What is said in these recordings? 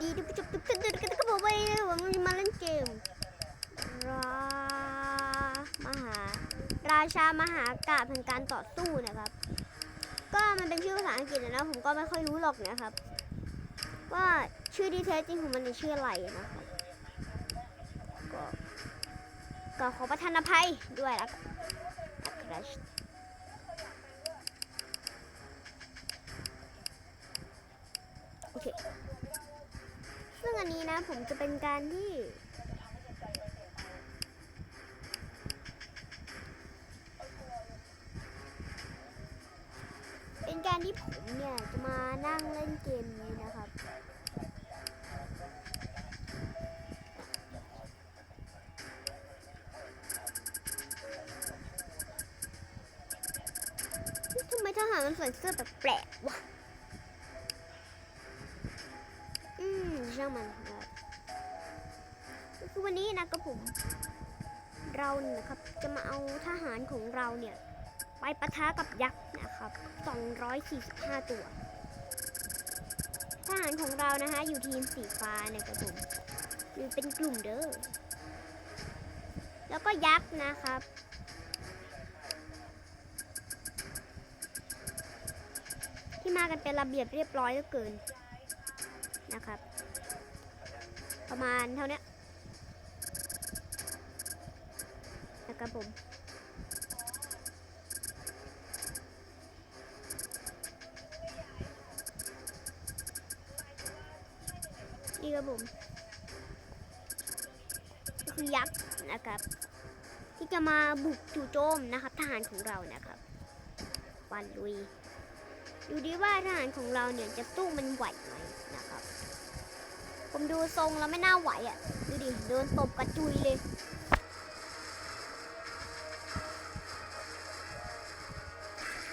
ดีทุกผู้ชมทุกท่านด้วยกันก็บอกว่าผมมาเล่นเกมรามหา ราชามหากาพย์แห่งการต่อสู้นะครับ ก็มันเป็นชื่อภาษาอังกฤษนะผมก็ไม่ค่อยรู้หรอกนะครับ ว่าชื่อที่แท้จริงของมันเป็นชื่ออะไรนะครับก็ก็ขอประทานอภัยด้วยละกันะครับโอเค อันนี้นะ ผมจะเป็นการที่เป็นการที่ผมเนี่ย จะมานั่งเล่นเกมนี้นะครับ ทำไมทหารมันใส่เสื้อแปลกๆวะ ช่างมันคือวันนี้นะกับผม เราเนี่ยนะครับจะมาเอาทหารของเราเนี่ย ไปปะทะกับยักษ์นะครับ 245 ตัว ทหารของเรานะคะอยู่ทีมสีฟ้านะครับผมอยู่เป็นกลุ่มเด้อ แล้วก็ยักษ์นะครับที่มากันเป็นระเบียบเรียบร้อยเหลือเกินนะครับ ประมาณเท่านี้นะครับผมนี่ครับผมก็คือยักษ์นะครับ ที่จะมาบุกจู่โจมนะครับ ทหารของเรานะครับ วันลุย ดูดิว่าทหารของเราเนี่ยจะสู้มันไหวไหมนะครับ ผมดูทรงแล้วไม่น่าไหวอะ่ะ ดูดิ เดินตบกระจุยเลย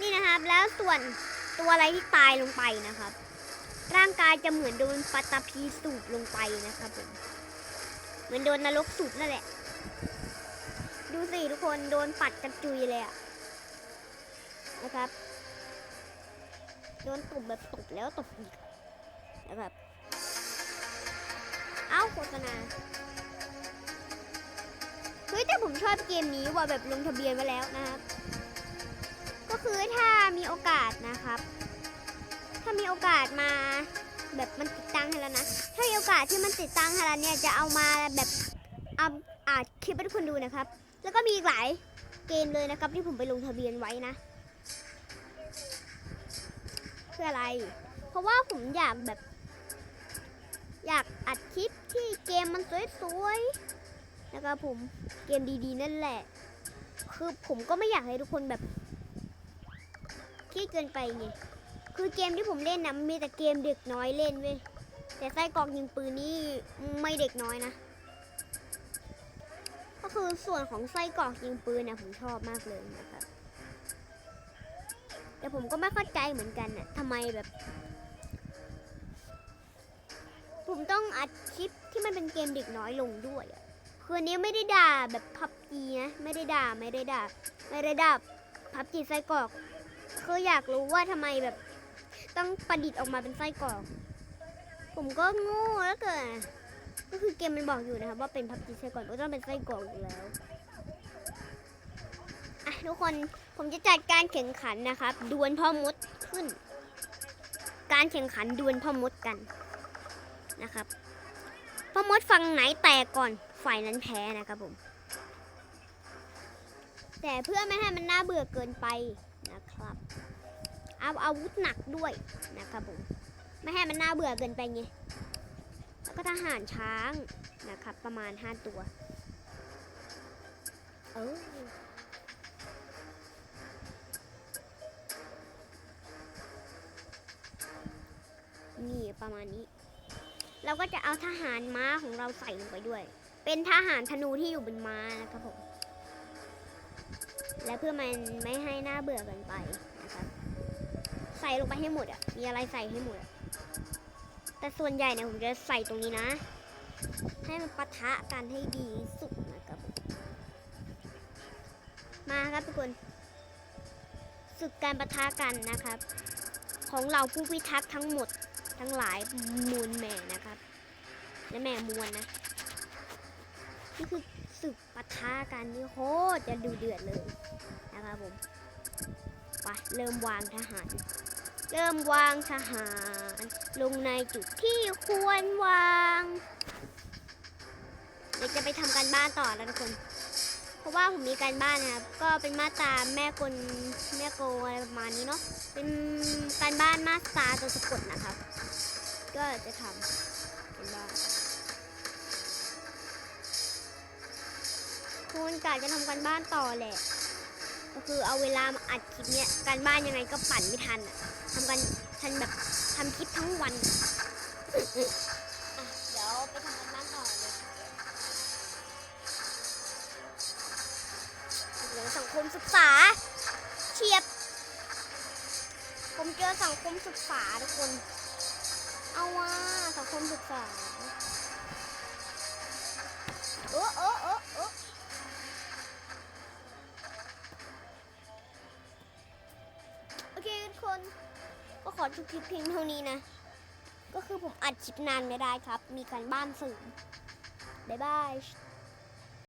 นี่นะครับ แล้วส่วนตัวอะไรที่ตายลงไปนะครับ ร่างกายจะเหมือนโดนปัตตภีสูบลงไปนะครับผม เหมือนโดนนรกสูบนั่นแหละ ดูสิทุกคนโดนปัดกระจุยเลยอะนะครับ โดนตบแบบตบแล้วตบอีกนะครับ เอ้าโฆษณาเฮ้ยแต่ผมชอบเกมนี้ว่าแบบลงทะเบียนไว้แล้วนะครับ ก็คือถ้ามีโอกาสนะครับ ถ้ามีโอกาสมาแบบมันติดตั้งให้แล้วนะ ถ้ามีโอกาสที่มันติดตั้งให้แล้วเนี่ยจะเอามาแบบเอาอาจคลิปให้ทุกคนดูนะครับ แล้วก็มีอีกหลายเกมเลยนะครับ ที่ผมไปลงทะเบียนไว้นะเพื่ออะไร เพราะว่าผมอยากแบบ อยากอัดคลิปที่เกมมันสวยๆนะครับผมเกมดีๆ นั่นแหละ คือผมก็ไม่อยากให้ทุกคนแบบเครียดเกินไปไงคือเกมที่ผมเล่นนะมันมีแต่เกมเด็กน้อยเล่นเว้ยแต่ไส้กรอกยิงปืนนี่ไม่เด็กน้อยนะ ก็คือส่วนของไส้กรอกยิงปืนเนี่ยผมชอบมากเลยนะครับแต่ผมก็ไม่เข้าใจเหมือนกันน่ะทำไมแบบ ผมต้องอัดคลิปที่มันเป็นเกมเด็กน้อยลงด้วยอะคือนนี้ไม่ได้ด่าแบบพับจีนะไม่ได้ด่าไม่ได้ด่าไม่ได้ด่าพับจีไส้กรอกคืออยากรู้ว่าทำไมแบบ ต้องประดิษฐ์ออกมาเป็นไส้กรอก ผมก็โง่แล้วเกินก็คือเกมมันบอกอยู่นะครับว่าเป็นพับจีไส้กรอกก็ต้องเป็นไส้กรอกอยู่แล้วอะทุกคนผมจะจัดการแข่งขันนะครับดวลพ่อมดขึ้น การแข่งขันดวลพ่อมดกัน นะครับพอมดฝั่งไหนแตกก่อนฝ่ายนั้นแพ้นะครับผม แต่เพื่อไม่ให้มันน่าเบื่อเกินไปนะครับ เอาอาวุธหนักด้วยนะครับผม ไม่ให้มันน่าเบื่อเกินไปไง แล้วก็ทหารช้างนะครับ ประมาณ 5 ตัว เออนี่ประมาณนี้ เราก็จะเอาทหารม้าของเราใส่ลงไปด้วย เป็นทหารธนูที่อยู่บนม้านะครับผม และเพื่อมันไม่ให้หน้าเบื่อเกินไปนะครับ ใส่ลงไปให้หมดอะ มีอะไรใส่ให้หมดอะแต่ส่วนใหญ่เนี่ยผมจะใส่ตรงนี้นะ ให้มันปะทะกันให้ดีสุดนะครับมมาครับทุกคนศึกการปะทะกันนะครับ ของเราผู้พิทักษ์ทั้งหมด ทั้งหลายมูลแม่นะครับนะแม่มวนนะ นี่คือศึกปะทะกันนี่โคตรจะดูเดือดเลยนะครับผมไปเริ่มวางทหาร เริ่มวางทหาร ลงในจุดที่ควรวางเดี๋ยวจะไปทำการบ้านต่อแล้วทุกคนเพราะว่าผมมีการบ้านนะครับ ก็เป็นมาตราแม่กลแม่โกอะไรประมาณนี้เนาะ เป็นการบ้านมาตราตัวสะกดนะครับ ก็จะทำการบ้านคุณกาจะทำการบ้านต่อแหละ ก็คือเอาเวลามาอัดคลิปเนี้ยการบ้านยังไงก็ปั่นไม่ทันอะทำกันทันแบบทำคลิปทั้งวันเดี๋ยวไปทำการบ้านต่อเลยเหลือสังคมศึกษาเฉียบ ผมเจอสังคมศึกษาทุกคน เอาว่าสังคมศึกษาเออเออเออเออโอเคทุกคน ก็ขอจบคลิปเพียงเท่านี้นะ ก็คือผมอัดคลิปนานไม่ได้ครับ มีการบ้านสื่อบ๊ายบาย